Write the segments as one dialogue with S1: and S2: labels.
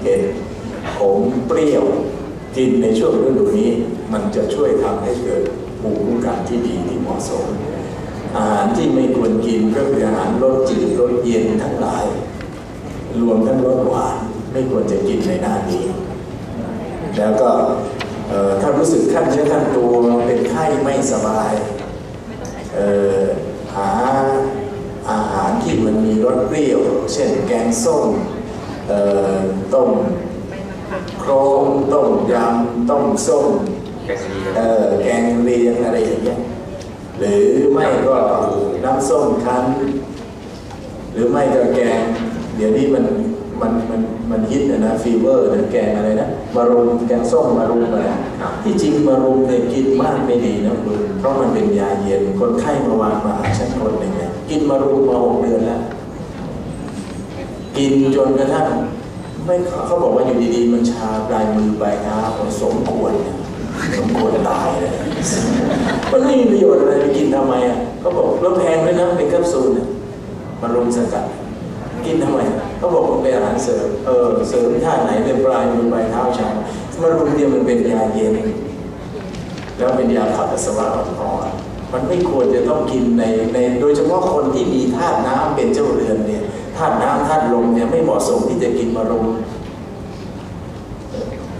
S1: เผ็ดขมเปรี้ยวกินในช่วงฤดูนี้ มันจะช่วยทำให้เกิดภูมิคุ้มกันที่ดีที่เหมาะสม อาหารที่ไม่ควรกินก็คืออาหารรสจืดรสเย็นทั้งหลาย รวมทั้งรสหวานไม่ควรจะกินในหน้านี้ แล้วก็ถ้ารู้สึกขั้นเนื้อขั้นตัวเป็นไข้ไม่สบายหาอาหารที่มันมีรสเปรี้ยว เช่นแกงส้ม ต้มโครงต้มยำต้มส้ม
S2: แกงดี
S1: เอ่อแกงเลียงอะไรอย่างเงี้ยหรือไม่ก็น้ำส้มคั้น หรือไม่ก็แกง เดี๋ยวนี้มันมันมันมันฮิตนะนะฟีเวอร์นะแกงอะไรนะมารุมแกงส้มมารุมอะไรที่จริงมารุมเนี่ยกินมากไม่ดีนะคุณเพราะมันเป็นยาเย็นคนไข้มาวางมาหาฉันคนหนึ่งเนี่ยกินมารุมมาหกเดือนแล้ว กินจนกระทั่งไม่เขาบอกว่าอยู่ดีๆ มันชาปลายมือปลายเท้าสมควรสมควรตายเลยมันไม่มีประโยชน์อะไรไปกินทำไมอะเขาบอกแล้วแพงด้วยนะเป็นแคปซูลมารุมสกัดกินทำไมเขาบอกมันเป็นอาหารเสริมเออเสริมท่าไหนเป็นปลายมือปลายเท้าชามารุมเดียวมันเป็นยาเย็นแล้วเป็นยาขับปัสสาวะอ่อนมันไม่ควรจะต้องกินในในโดยเฉพาะคนที่มีธาตุน้ำเป็นเจ้าเรื ธาตุน้ำธาตุลมเนี่ยไม่เหมาะสมที่จะกินมารุม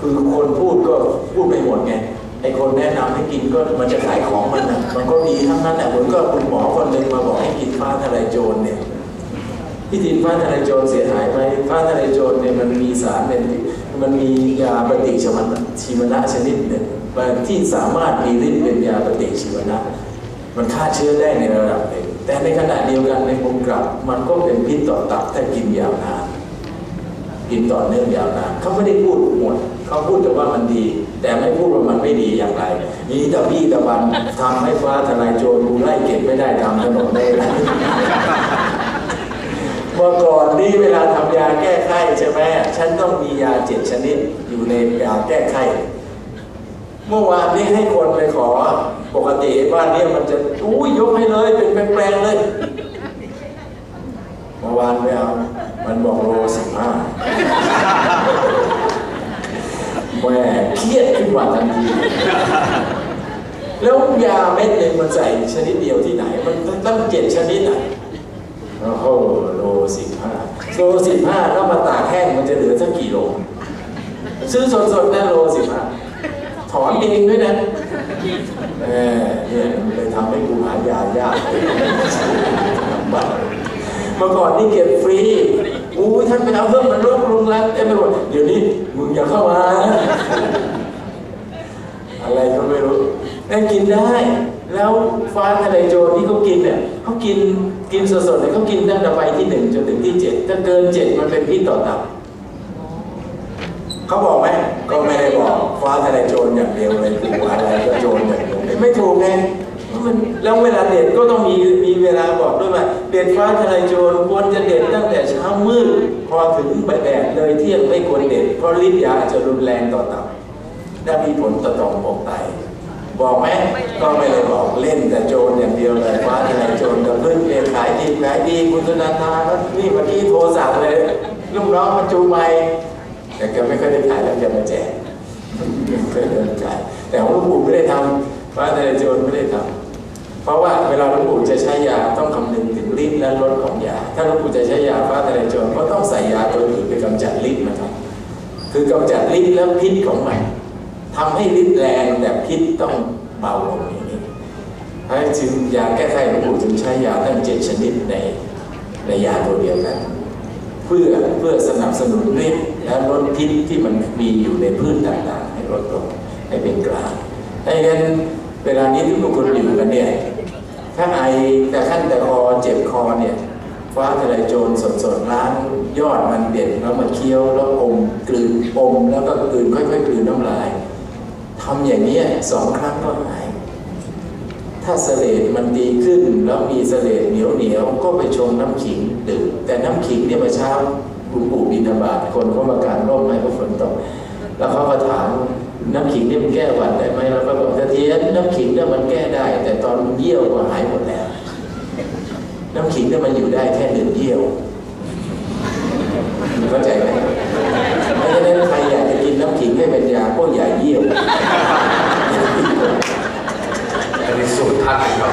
S1: คือคนพูดก็พูดไปหมดไงไอคนแนะนำให้กินก็มันจะขายของมันนะมันก็ดีทั้งนั้นแหละเหมือนก็คุณหมอคนหนึ่งมาบอกให้กินฟ้าทะลายโจรเนี่ยที่ดินฟ้าทะลายโจรเสียหายไหมฟ้าทะลายโจรเนี่ยมันมีสารเป็นมันมียาปฏิชีวนะชีวนะชนิดหนึ่งที่สามารถมีฤทธิ์เป็นยาปฏิชีวนะ มันฆ่าเชื้อได้ในระดับหนึ่งแต่ในขณะเดียวกันในมุมกลับ มันก็เป็นพิษต่อตับถ้ากินยาวนานกินต่อเนื่องยาวนานเขาไม่ได้พูดหมดเขาพูดแต่ว่ามันดี แต่ไม่พูดว่ามันไม่ดีอย่างไรมีตะบี้ตะบันทำให้ฟ้าทลายโจรูไล่เก็บไม่ได้ทำถนนได้แล้วเมื่อก่อนนี่เวลาทำยาแก้ไข้ใช่ไหมฉันต้องมียาเจ็ดชนิดอยู่ในยาแก้ไข้ เมื่อวานนี้ให้คนไปขอ ปกติบ้านเนี้มันจะอุ้ยยกให้เลยเป็นแปลงเลยเมื่อวานไม่เอามันบอกโลสิบห้าแหม่เครียดขึ้นมาทันทีแล้วยาเม็ดหนึ่งมันใส่ชนิดเดียวที่ไหน มันตั้งเจ็ดชนิดอะโอ้โหโลสิบห้าโลสิบห้าแล้วมาตากแห้งมันจะเหลือสักกี่โล ซื้อสดๆนะโลสิบห้า ถอนเองด้วยนะแหมเนี่ยเลยทำให้กูหายายากเมื่อก่อนนี่เก็บฟรีอู้ท่านไปเอาเพิ่มมันรบรุงแล้วเต็มไปหมดเดี๋ยวนี้มึงอย่าเข้ามาอะไรก็ไม่รู้แต่กินได้ แล้วฟ้าทะเลโจรที่เขากินเนี่ยเขากินกินสดๆเนี่ยเขากินตั้งแต่ไปที่หนึ่งจนถึงที่เจ็ดถ้าเกินเจ็ดมันเป็นพิษต่อตับเขาบอกไหม ได้บอกฟ้าทะเลโจรอย่างเดียวเลยกูอะไรก็โจรอย่างเดียวไม่ถูกไงมันแล้วเวลาเด็ดก็ต้องมีมีเวลาบอกด้วยว่าเด็ดฟ้าทะลายโจรควรจะเด็ดตั้งแต่เช้ามืดพอถึงแดดเลยเที่ยงไม่ควรเด็ดเพราะฤทธิ์ยาจะรุนแรงต่อตับและมีผลต่อต่อมอกไตบอกไหมก็ไม่ได้บอกเล่นแต่โจรอย่างเดียวเลยฟ้าทะลายโจรกับพึ่งเองขายดีขายดีคุณธนาธานี่เมื่อกี้โทรสั่งเลยลูกน้องมาจูใหม่แต่แกไม่ค่อยได้ขายแล้วแกมาแจก เคยเดินขายแต่ของหลวงปู่ไม่ได้ทำพระนายโจรไม่ได้ทำเพราะว่าเวลาหลวงปู่จะใช้ยาต้องคำนึงถึงฤทธิ์และรสของยา ถ้าหลวงปู่จะใช้ยาฟ้าทะเลโจรก็ต้องใส่ยาตัวอื่นไปกำจัดฤทธิ์นะครับคือกำจัดฤทธิ์และพิษของมันทำให้ฤทธิ์แรงแต่พิษต้องเบาลงอย่างนี้ให้จึงยาแก้ไขหลวงปู่จึงใช้ยาตั้งเจ็ดชนิดในในยาตัวเดียวกัน เพื่อเพื่อสนับสนุนฤทธิ์และลดพิษที่มันมีอยู่ในพืชต่างๆให้ลดลงให้เป็นกลางถ้าอย่างนั้นเวลานี้ที่ทุกคนอยู่กันเนี่ยถ้าไอแต่ขั้นแต่คอเจ็บคอเนี่ยฟ้าทะลายโจรสดๆล้างยอดมันเด็ดแล้วมาเคี้ยวแล้วอมกลืนอมแล้วก็กลืนค่อยๆกลืนน้ำลายทำอย่างนี้สองครั้งก็หาย ถ้าเสลดมันดีขึ้นแล้วมีเสลดเหนียวเหนียวก็ไปชงน้ำขิงดื่มแต่น้ำขิงเนี่ยมาเช้าหลวงปู่บินาบาตคนเขามาการร่มให้เพราะฝนตกแล้วเขาก็ถามน้ำขิงเนี่ยมันแก้หวัดได้ไหมเราก็บอกเทียนน้ำขิงเนี่ยมันแก้ได้ แต่ตอนเยี่ยวก็หายหมดแล้ว น้ำขิงเนี่ยมันอยู่ได้แค่หนึ่งเยี่ยวเข้าใจไหมเพราะฉะนั้นใครอยากจะกินน้ำขิงให้เป็นยาก็อย่าเยี่ยว
S2: พิสูตร
S1: ท่า
S2: นเลยครับ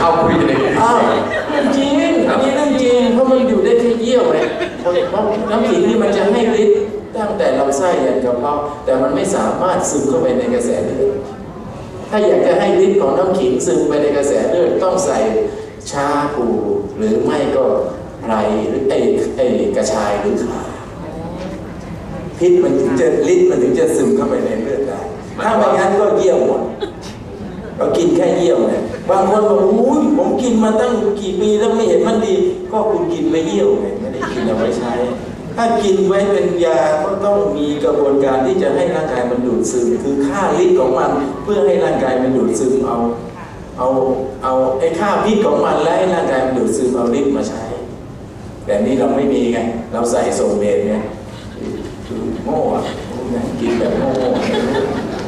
S2: เอาคุยกันเองอ
S1: ้จริงอันนี้เรื่องจริงเพราะมันอยู่ได้แค่เยี่ยวไงเพรน้ำขิงนี่มันจะให้ฤทธิ์ตั้งแต่ลำไส้ยันกระเพาะแต่มันไม่สามารถซึมเข้าไปในกระแสเลือดถ้าอยากจะให้ฤทธิ์ของน้ำขิงซึมไปในกระแสเลือดต้องใส่ชาปูหรือไม่ก็ไรหรือเอ้ไอ้กระชายหรือขาพิษมันถึงจะฤทธิ์มันถึงจะซึมเข้าไปในเลือดได้ถ้าไม่งั้นก็เยี่ยวหมด เรากินแค่เยี่ยวเนี่ยบางคนบอกอุ้ยผมกินมาตั้งกี่ปีแล้วไม่เห็นมันดี ก็คุณกินไปเยี่ยวไงไม่ได้กินเอาไว้ใช้ ถ้ากินไว้เป็นยาก็ต้องมีกระบวนการที่จะให้ร่างกายมันดูดซึมคือค่าฤทธิ์ของมันเพื่อให้ร่างกายมันดูดซึมเอาเอาเอาไอ้ค่าพิษของมันและให้ร่างกายมันดูดซึมเอาฤทธิ์มาใช้ แต่นี่เราไม่มีไงเราใส่โซเมตเนี่ยคือโง่อะกินแบบโง่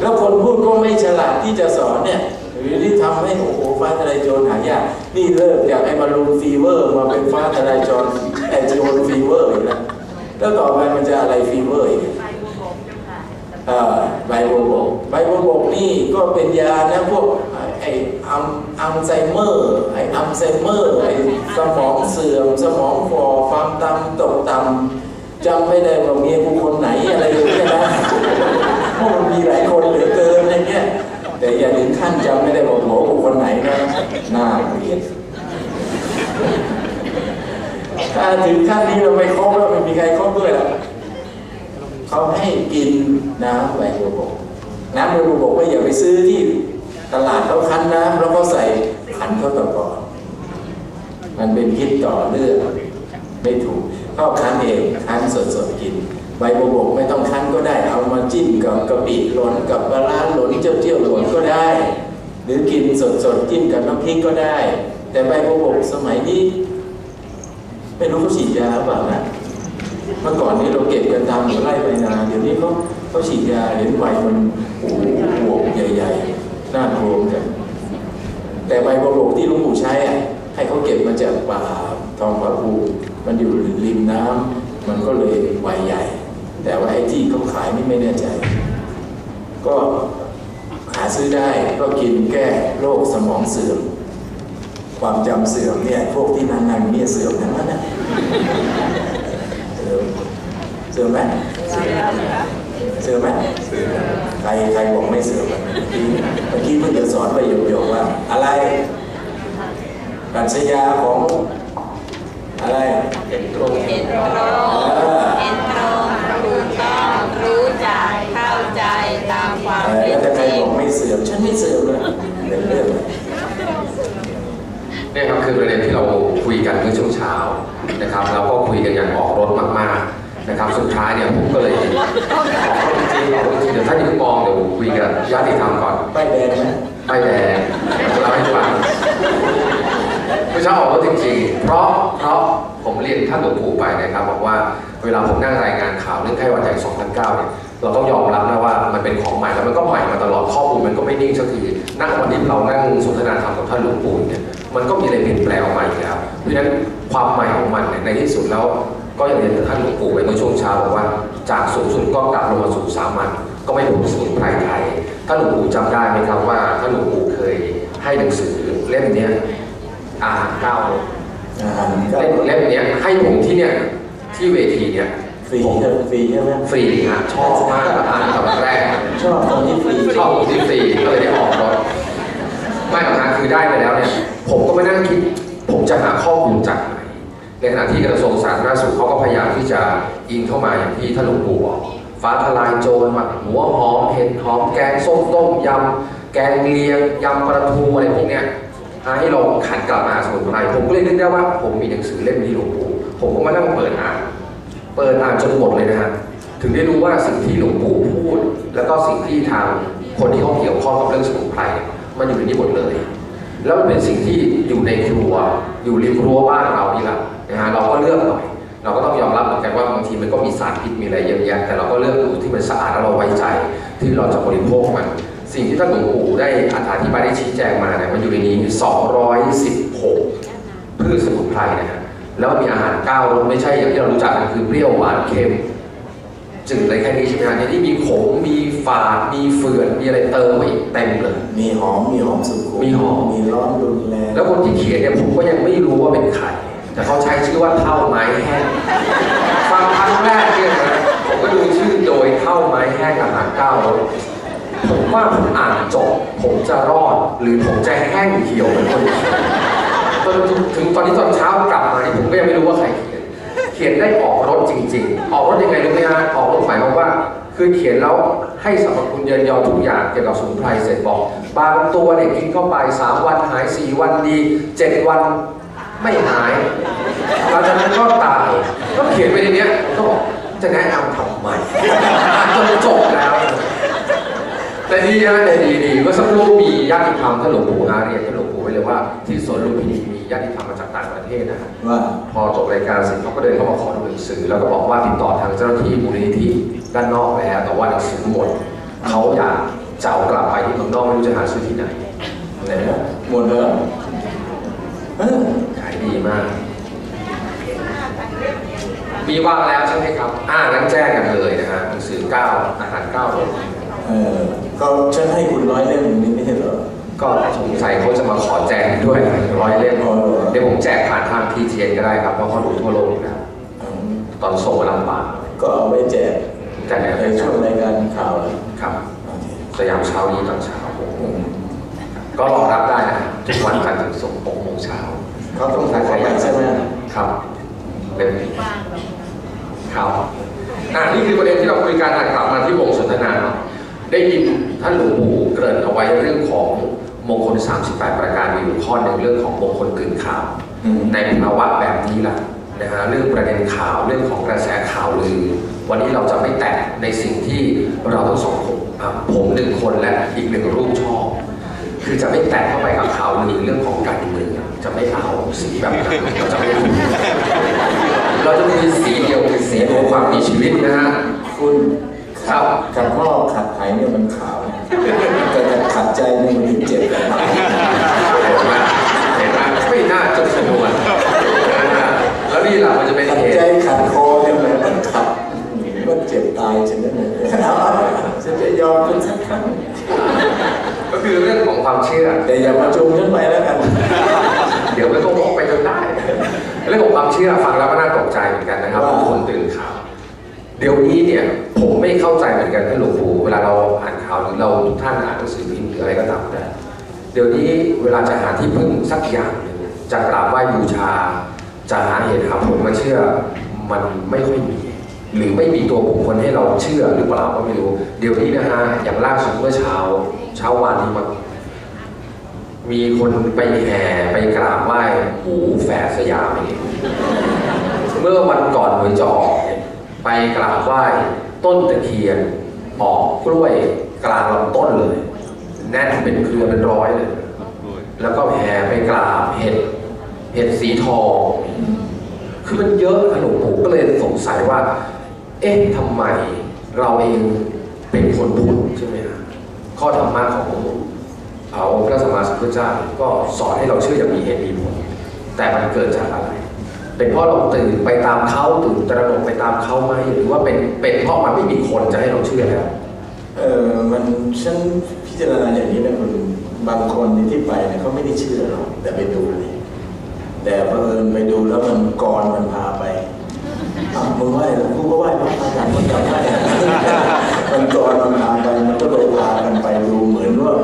S1: แล้วคนพูดก็ไม่ฉลาดที่จะสอนเนี่ย หรือที่ทำให้โอ้โหฟ้าทะลายโจรหายากนี่เลิกจากไอ้มารูนฟีเวอร์มาเป็นฟ้าทะลายโจรไอ้โจรฟีเวอร์อีกแล้วแล้วต่อไปมันจะอะไรฟีเวอร์อีกเอ่อไบโบบกไบโบบกนี่ก็เป็นยานะพวกไอ้อัมอัลไซเมอร์ไอ้อัลไซเมอร์ไอ้สมองเสื่อมสมองฝ่อความต่ำตกต่ำจำไม่ได้ว่าเมียกูคนไหนอะไรอย่างเงี้ยนะเพราะมันมีหลายคนเหลือเกินอย่างเงี้ย แต่อย่าถึงขั้นจำไม่ได้ว่าหัวกูคนไหนนะน่าเกลียดถ้าถึงขั้นนี้เราไม่ครบแล้วไม่มีใครครบด้วยแล้วเขาให้กินน้ำใบบัวบกน้ำใบบัวบกก็อย่าไปซื้อที่ตลาดเขาคั้นน้ำแล้วก็ใส่ขันเข้าตะกอน มันเป็นพิษต่อเลือดไม่ถูกก็คั้นเองคั้นสดๆกิน ใบบัวบกไม่ต้องคั้นก็ได้ เอามาจิ้มกับกะปิหล่นกับปลาร้าหล่นเจียวเจียวหล่นก็ได้ หรือกินสดๆจิ้มกับน้ำพริกก็ได้ แต่ใบบัวบกสมัยนี้ไม่รู้เขาฉีดยาหรือเปล่านะเมื่อก่อนนี้เราเก็บกันตามหัวไร่ไปนาเดี๋ยวนี้เขาเขาฉีดยาเห็นใบมันโอ้โหบกใหญ่ๆน่ากลัวกัน แต่ใบบัวบกที่หลุงปู่ใช้อะให้เขาเก็บมาจากป่าทองผาภูมิมันอยู่ริมน้ำมันก็เลยใบใหญ่ แต่ว่าไอ้ที่เขาขายนี่ไม่แน่ใจ ก็หาซื้อได้ก็กินแก้โรคสมองเสื่อม ความจำเสื่อมเนี่ยพวกที่นั่งๆเนี่ยเสื่อมทั้งนั้นนะเสื่อมเสื่อมไหมเสื่อมไหมใครใครบอกไม่เสื่อมอะเมื่อกี้เมื่อกี้เพิ่งจะสอนไปโยกๆว่า อะไรปรัชญาของอะไร
S2: เห็นตรง
S1: เออ
S3: เห็นตรงรู้
S1: แล้ว
S3: น
S1: ถ้าใคร
S3: จริ
S1: บ
S3: ง
S1: อกไม่เสื่อมฉันไม่เสื่อมเลยเป็นเรื่อง
S2: เนี่ยครับคือประเด็นที่เราคุยกันเมื่อช่วงเช้านะครับเราก็คุยกันอย่างออกรถมากๆนะครับสุดท้ายเนี่ยผมก็เลยออกรถจริงๆออกรถจริงเดี๋ยวท่านยิ่งมองเดี๋ยวคุยกันญาติธรรมก่อน
S1: ป้ายแดงไหม
S2: ไม่แดงเล่าให้ฟังเมื่อเช้าออกรถจริงๆ เพราะเพราะผมเรียนท่านหลวงปู่ไปนะครับบอกว่าเวลาผมนั่งรายงานข่าวเรื่องไข้หวัดใหญ่ 2009 เนี่ย เราต้องยอมรับนะว่ามันเป็นของใหม่แล้วมันก็ใหม่มาตลอดข้อมูลมันก็ไม่นิ่งสักทีนั่งวันที่เรานั่งสนทนาธรรมกับท่านหลวงปู่เนี่ยมันก็มีอะไรเปลี่ยนแปลงออกมาอีกแล้วเพราะฉะนั้นความใหม่ของมันเนี่ยในที่สุดแล้วก็อย่างเรียนท่านหลวงปู่ไปเมื่อช่วงเช้าบอกว่า จากสูงสุดก็กลับลงมาสู่สามัญก็ไม่ถูกสมุนไพรไทยท่านหลวงปู่จำได้ไหมครับว่าท่านหลวงปู่เคยให้หนังสือเล่มนี้อาหารเก้าเล่มเล่มเนี้ยให้ผมที่เนี่ยที่เวทีเนี่ย
S1: ฟรีใช่ไหมฟรีใช่ไหม
S2: ฟรีฮะชอบมากอ่านตอนแรก
S1: ชอบตอนที่ฟรี
S2: ชอบที่ฟรีก็เลยได้ออกรถไม่หรอกฮะคือได้ไปแล้วเนี่ย ผมก็ไม่นั่งคิด ผมจะหาข้อมูลจากไหนในขณะที่กระทรวงสาธารณสุขเขาก็พยายามที่จะอิงเข้ามาอย่างที่ท่านหลวงปู่บอกฟ้าทลายโจรมาหัวหอมเห็ดหอมแกงส้มต้มยำแกงเลียงยำปลาทูอะไรพวกเนี้ยให้เราขันกลับมาหาสมุนไพรผมก็เลยนึกได้ว่า ผมมีหนังสือเล่มนี้หลวงปู่ผมก็มานั่งเปิดอ่าน เปิดอ่านจนหมดเลยนะฮะถึงได้รู้ว่าสิ่งที่หลวงปู่พูด แล้วก็สิ่งที่ทางคนที่เขาเกี่ยวข้องกับเรื่องสมุนไพรมันอยู่ในนี้หมดเลย แล้วมันเป็นสิ่งที่อยู่ในครัว อยู่ริมรั้วบ้านเรานี่แหละนะฮะเราก็เลือกหน่อยเราก็ต้องยอมรับเหมือนกันว่าบางทีมันก็มีสารพิษมีอะไรเยอะแยะแต่เราก็เลือกดูที่มันสะอาดแล้วเราไว้ใจ ที่เราจะบริโภคมัน สิ่งที่ท่านหลวงปู่ได้อธิบายได้ชี้แจงมาเนี่ยมันอยู่ในนี้ 216พืชสมุนไพรนะฮะ แล้วมีอาหารก้าวไม่ใช่อย่างที่เรารู้จักกันคือเปรี้ยวหวานเค็มจืดในไรแค่นี้ใช่ไหมฮะที่มีขมมีฝาดมีเฟื่อนมีอะไรเติมไปเต็มเลย
S1: มีหอมมีหอมสุขุมี
S2: หอม
S1: มีร้อนรุนแรง
S2: แล้วคนที่เขียนเนี่ยผมก็ยังไม่รู้ว่าเป็นใครแต่เขาใช้ชื่อว่าเท่าไม้แห้งฟังครั้งแรกเนี่ยนะผมก็ดูชื่อโดยเท่าไม้แห้งอาหารก้าวผมว่าผมอ่านจบผมจะรอด หรือผมจะแห้งเหี่ยวเหมือนคนจนถึงตอนนี้ตอนเช้าก ก็ยังไม่รู้ว่าใครเขียน เขียนได้ออกรถจริง ๆ ออกรถยังไงรู้ไหมฮะออกรถหมายความว่า คือเขียนแล้วให้สรรพคุณเยินยอทุกอย่างเกี่ยวกับสมุนไพรเสร็จบอก บางตัวเนี่ยกินเข้าไป 3 วันหาย 4 วันดี 7 วันไม่หายหลังจากนั้นก็ตายก็เขียนไปในเนี้ยก็บอกจะแนะนำทำไมอ่านจนจบแล้ว แต่ดีนะแต่ดีดีเมื่อสักครู่มีญาติธรรมท่านหลวงปู่อาเรียนท่านหลวง เลยว่าที่สวนลุมพินีมีญาติธรรมมาจากต่างประเทศนะฮะ
S1: ว่า
S2: พอจบรายการเสร็จเขาก็เดินเข้ามาขอดูหนังสือ แล้วก็บอกว่าติดต่อทางเจ้าหน้าที่มูลนิธิด้านนอกแล้วแต่ว่าหนังสือหมดเขาอยากจะเอากลับไปที่เมืองนอกไม่รู้จะหาซื้อที่ไหนนะฮะ
S1: หมดแล้วเออ
S2: ขายดีมากมีว่างแล้วใช่ไหมครับ อ่างั้นแจ้งกันเลยนะฮะหนังสือเก้าอาหารเก้าโรง
S1: เออก็ฉันให้คุณร้อยเล่มนี้ไม่ใช่เหรอ
S2: ก็สงสัยเขาจะมาขอแจก ด้วยร้อยเล่ม
S1: อ๋อ
S2: เดี๋ยวผมแจกผ่านทางพีเทียนก็ได้ครับเพราะเขาดูทั่วโลกอยู่แล้ว
S1: อืม
S2: ตอนส่งมาลำบาก
S1: ก็เอาไว้แจก
S2: แจก
S1: ในช่วงรายการข่าวเลย
S2: ครับ
S1: โอเค
S2: สยามเช้านี้ตอนเช้า
S1: อืม
S2: ก็รอรับได้นะทุกวันจันทร์ถึงศุกร์6โมงเช้า
S1: เขาต้องถ่ายขายใช่ไหม
S2: ครับเล่มนี้ครับอ่านี่คือประเด็นที่เราคุยกันอะกลับมาที่วงสนทนาเนาะได้ยิน ท่านหลวงปู่เกริ่นเอาไว้เรื่องของมงคล 38 ประการมีอยู่ข้อหนึ่งเรื่องของมงคลกลืนข่าว
S1: อืม
S2: ในภาวะแบบนี้ล่ะนะฮะเรื่องประเด็นข่าวเรื่องของกระแสข่าวลือ วันนี้เราจะไม่แตะในสิ่งที่เราทั้งสองคนอะผมหนึ่งคนและอีกหนึ่งรูปชอบ คือจะไม่แตะเข้าไปกับข่าวลือเรื่องของการเมืองจะไม่เอาสีแบบนั้นเราจะไม่คุยเราจะมีสีเดียวคือสีของความมีชีวิตนะฮะ
S1: คุณ
S2: ครับ
S1: ขัดข้อขัดไขเนี่ยมันขาว แต่แต่ขัดใจเนี่ยมันถึงเจ็บกัน
S2: เห็นไหมเห็นไหมไม่น่าจะสนวนนะแล้วนี่หละมันจะเป็น
S1: ขัดใจขัดคอเนี่ยมันขัดมันเจ็บตายฉันนั่นเลยเอาฉันจะยอมคุณสักครั้ง
S2: ก็คือเรื่องของความเชื่อ
S1: แต่อย่ามาจูงฉันไปแล้วกัน
S2: เดี๋ยวก็ต้องบอกไปจนได้ เรื่องของความเชื่อฟังแล้วก็น่าตกใจเหมือนกันนะครับคนตื่นข่าวเดี๋ยวนี้เนี่ยผมไม่เข้าใจเหมือนกันท่านหลวงปู่เวลาเรา รือเราทุกท่านอ่านหนังสือพิมพ์หรืออะไรก็ตามแต่ เดี๋ยวนี้เวลาจะหาที่พึ่งสักอย่างหนึ่งจะกราบไหว้บูชา จะหาเหตุหาผลมาเชื่อมันไม่ค่อยมี หรือไม่มีตัวบุคคลให้เราเชื่อหรือเปล่าก็ไม่รู้ เดี๋ยวนี้นะฮะอย่างล่าสุดเมื่อเช้าเช้าวานนี้มามีคนไปแห่ไปกราบไหว้หมูแฝดสยามเองเมื่อวันก่อนหวยจออกเนี่ยไปกราบไหว้ต้นตะเคียนออกกล้วย กลางลำต้นเลย แน่นเป็นเครือเป็นร้อยเลย แล้วก็แห่ไปกราบเห็ดเห็ดสีทอง คือมันเยอะอะหลวงปู่ก็เลยสงสัยว่า เอ๊ะทำไมเราเองเป็นคนพุทธใช่ไหมฮะข้อธรรมะของพระองค์พระสัมมาสัมพุทธเจ้าก็สอนให้เราเชื่ออย่างมีเหตุมีผลแต่มันเกิดจากอะไร เป็นเพราะเราตื่นไปตามเขาตื่นตระหนกไปตามเขาไหมหรือว่าเป็นเป็นเพราะมันไม่มีคนจะให้เราเชื่อแล้ว
S1: เออมันฉันพิจารณาอย่างนี้นะคุณบางคนที่ไปเนี่ยเขาไม่ได้เชื่อหรอกแต่ไปดูเลยแต่เอิญไปดูแล้วมันกรมันพาไปมึงไหว้เหรอกูก็ไหว้พระอาจารย์คนจำได้มันกรมันพาไปมันก็เลยพากันไปดูเหมือนว่า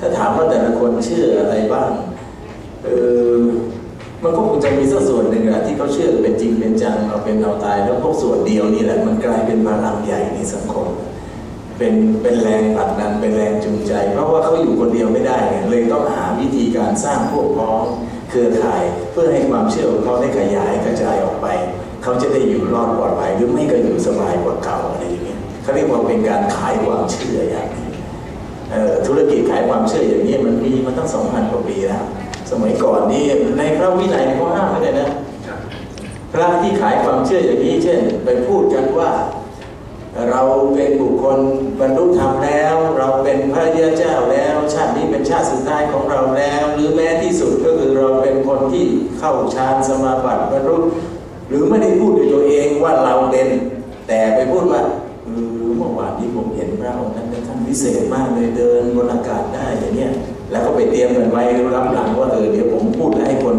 S1: ถ้าถามว่าแต่ละคนเชื่ออะไรบ้างเออมันก็คงจะมีสักส่วนหนึ่งอะที่เขาเชื่อเป็นจริงเป็นจังเอาเป็นเอาตายแล้วพวกส่วนเดียวนี่แหละมันกลายเป็นพลังใหญ่ในสังคม เป็นเป็นแรงผลักดันเป็นแรงจูงใจ เพราะว่าเขาอยู่คนเดียวไม่ได้ไงเลยต้องหาวิธีการสร้างพวกพ้องเครือข่ายเพื่อให้ความเชื่อของเขาได้ขยายกระจายออกไป เขาจะได้อยู่รอดปลอดภัยหรือไม่ก็อยู่สบายกว่าเก่าอะไรอย่างเงี้ยเขาเรียกว่าเป็นการขายความเชื่ออย่างหนี้เอ่อธุรกิจขายความเชื่ออย่างนี้มันมีมาตั้งสองพันกว่าปีแล้วสมัยก่อนนี่ในพระวินัยเขาห้ามไม่ได้นะพระที่ขายความเชื่ออย่างนี้ เช่น ไปพูดกันว่า เราเป็นบุคคลบรรลุธรรมแล้ว เราเป็นพระยาเจ้าแล้ว ชาตินี้เป็นชาติสุดท้ายของเราแล้ว หรือแม้ที่สุดก็คือเราเป็นคนที่เข้าฌานสมาบัติบรรลุหรือไม่ได้พูดด้วยตัวเองว่าเราเป็น แต่ไปพูดว่าเออเมื่อวานนี้ผมเห็นพระองค์นั้นท่านวิเศษมากเลยเดินบนอากาศได้อย่างเงี้ยแล้วก็ไปเตรียมกันไว้รับหลังว่าเออเดี๋ยวผมพูดให้คน